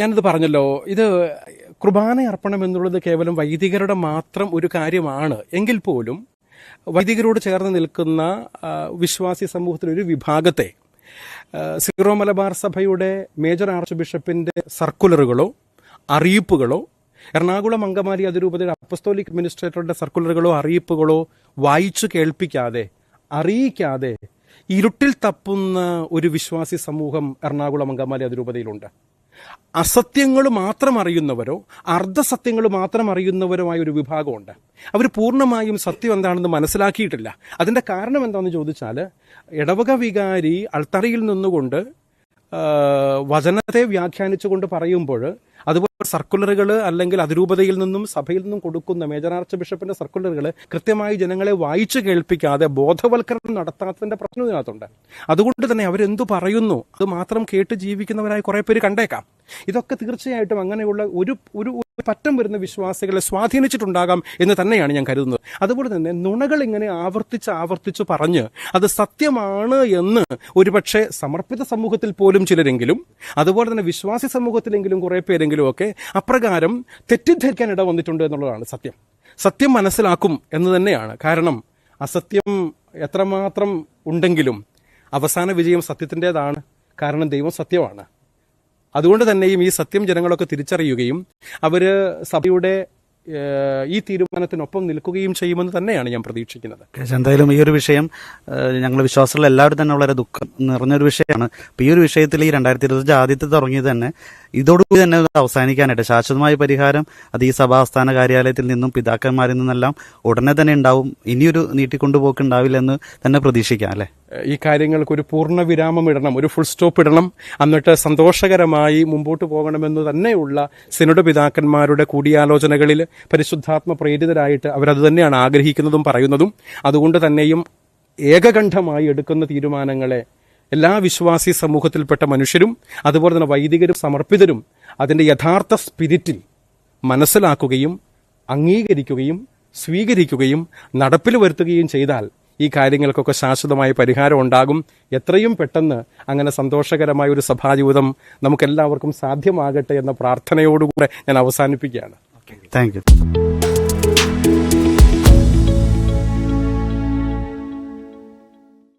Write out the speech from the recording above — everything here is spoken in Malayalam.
ഞാനിത് പറഞ്ഞല്ലോ. ഇത് കുർബാന അർപ്പണം എന്നുള്ളത് കേവലം വൈദികരുടെ മാത്രം ഒരു കാര്യമാണ്. എങ്കിൽ പോലും വൈദികരോട് ചേർന്ന് നിൽക്കുന്ന വിശ്വാസി സമൂഹത്തിലെ ഒരു വിഭാഗത്തെ സീറോ മലബാർ സഭയുടെ മേജർ ആർച്ച് ബിഷപ്പിന്റെ സർക്കുലറുകളോ അറിയിപ്പുകളോ എറണാകുളം അങ്കമാലി അതിരൂപതയുടെ അപ്പസ്തോലിക് അഡ്മിനിസ്ട്രേറ്ററുടെ സർക്കുലറുകളോ അറിയിപ്പുകളോ വായിച്ചു കേൾപ്പിക്കാതെ അറിയിക്കാതെ ഇരുട്ടിൽ തപ്പുന്ന ഒരു വിശ്വാസി സമൂഹം എറണാകുളം അങ്കമാലി അതിരൂപതയിലുണ്ട്. അസത്യങ്ങൾ മാത്രം അറിയുന്നവരോ അർദ്ധസത്യങ്ങൾ മാത്രം അറിയുന്നവരുമായ ഒരു വിഭാഗമുണ്ട്. അവർ പൂർണമായും സത്യം എന്താണെന്ന് മനസ്സിലാക്കിയിട്ടില്ല. അതിന്റെ കാരണം എന്താണെന്ന് ചോദിച്ചാൽ ഇടവക വികാരി അൾത്തറയിൽ നിന്നുകൊണ്ട് വചനത്തെ വ്യാഖ്യാനിച്ചുകൊണ്ട് പറയുമ്പോൾ അതുപോലെ സർക്കുലറുകൾ അല്ലെങ്കിൽ അതിരൂപതയിൽ നിന്നും സഭയിൽ നിന്നും കൊടുക്കുന്ന മേജർ ആർച്ച് ബിഷപ്പിന്റെ സർക്കുലറുകൾ കൃത്യമായി ജനങ്ങളെ വായിച്ചു കേൾപ്പിക്കാതെ ബോധവൽക്കരണം നടത്താത്തതിന്റെ പ്രശ്നം ഇതിനകത്തുണ്ട്. അതുകൊണ്ട് തന്നെ അവരെന്തു പറയുന്നു? അത് മാത്രം കേട്ട് ജീവിക്കുന്നവരായി കുറെ പേര് കണ്ടേക്കാം. ഇതൊക്കെ തീർച്ചയായിട്ടും അങ്ങനെയുള്ള ഒരു ഒരു പറ്റം വരുന്ന വിശ്വാസികളെ സ്വാധീനിച്ചിട്ടുണ്ടാകാം എന്ന് തന്നെയാണ് ഞാൻ കരുതുന്നത്. അതുപോലെ തന്നെ നുണകൾ ഇങ്ങനെ ആവർത്തിച്ച് ആവർത്തിച്ച് പറഞ്ഞ് അത് സത്യമാണ് എന്ന് ഒരുപക്ഷെ സമർപ്പിത സമൂഹത്തിൽ പോലും ചിലരെങ്കിലും അതുപോലെ തന്നെ വിശ്വാസി സമൂഹത്തിലെങ്കിലും കുറെ പേരെങ്കിലും ഒക്കെ അപ്രകാരം തെറ്റിദ്ധരിക്കാൻ ഇട വന്നിട്ടുണ്ട് എന്നുള്ളതാണ് സത്യം. സത്യം മനസ്സിലാക്കും എന്ന് തന്നെയാണ്. കാരണം അസത്യം എത്രമാത്രം ഉണ്ടെങ്കിലും അവസാന വിജയം സത്യത്തിന്റെതാണ്. കാരണം ദൈവം സത്യമാണ്. അതുകൊണ്ട് തന്നെയും ഈ സത്യം ജനങ്ങളൊക്കെ തിരിച്ചറിയുകയും അവർ സഭയുടെ ഈ തീരുമാനത്തിനൊപ്പം നിൽക്കുകയും ചെയ്യുമെന്ന് തന്നെയാണ് ഞാൻ പ്രതീക്ഷിക്കുന്നത്. എന്തായാലും ഈ ഒരു വിഷയം ഞങ്ങൾ വിശ്വാസികൾ എല്ലാവരും തന്നെ വളരെ ദുഃഖം നിറഞ്ഞൊരു വിഷയമാണ്. ഈ ഒരു വിഷയത്തിൽ ഈ രണ്ടായിരത്തി ഇരുപത്തി ആദ്യത്തെ തുടങ്ങിയത് തന്നെ ഇതോടുകൂടി തന്നെ അവസാനിക്കാനായിട്ട് ശാശ്വതമായ പരിഹാരം അത് ഈ സഭാസ്ഥാന കാര്യാലയത്തിൽ നിന്നും പിതാക്കന്മാരിൽ നിന്നെല്ലാം ഉടനെ തന്നെ ഉണ്ടാവും. ഇനിയൊരു നീട്ടിക്കൊണ്ടുപോക്ക് ഉണ്ടാവില്ല എന്ന് തന്നെ പ്രതീക്ഷിക്കാം അല്ലെ? ഈ കാര്യങ്ങൾക്ക് ഒരു പൂർണ വിരാമം ഇടണം ഒരു ഫുൾ സ്റ്റോപ്പ് ഇടണം. എന്നിട്ട് സന്തോഷകരമായി മുമ്പോട്ട് പോകണമെന്ന് തന്നെയുള്ള സിനോഡ് പിതാക്കന്മാരുടെ കൂടിയാലോചനകളിൽ പരിശുദ്ധാത്മ പ്രേരിതരായിട്ട് അവരത് തന്നെയാണ് ആഗ്രഹിക്കുന്നതും പറയുന്നതും. അതുകൊണ്ട് തന്നെയും ഏകകണ്ഠമായി എടുക്കുന്ന തീരുമാനങ്ങളെ എല്ലാ വിശ്വാസി സമൂഹത്തിൽപ്പെട്ട മനുഷ്യരും അതുപോലെ തന്നെ വൈദികരും സമർപ്പിതരും അതിന്റെ യഥാർത്ഥ സ്പിരിറ്റിൽ മനസ്സിലാക്കുകയും അംഗീകരിക്കുകയും സ്വീകരിക്കുകയും നടപ്പിൽ വരുത്തുകയും ചെയ്താൽ ഈ കാര്യങ്ങൾക്കൊക്കെ ശാശ്വതമായ പരിഹാരം ഉണ്ടാകും. എത്രയും പെട്ടെന്ന് അങ്ങനെ സന്തോഷകരമായ ഒരു സഭാജീവിതം നമുക്കെല്ലാവർക്കും സാധ്യമാകട്ടെ എന്ന പ്രാർത്ഥനയോടുകൂടെ ഞാൻ അവസാനിപ്പിക്കുകയാണ്. Thank you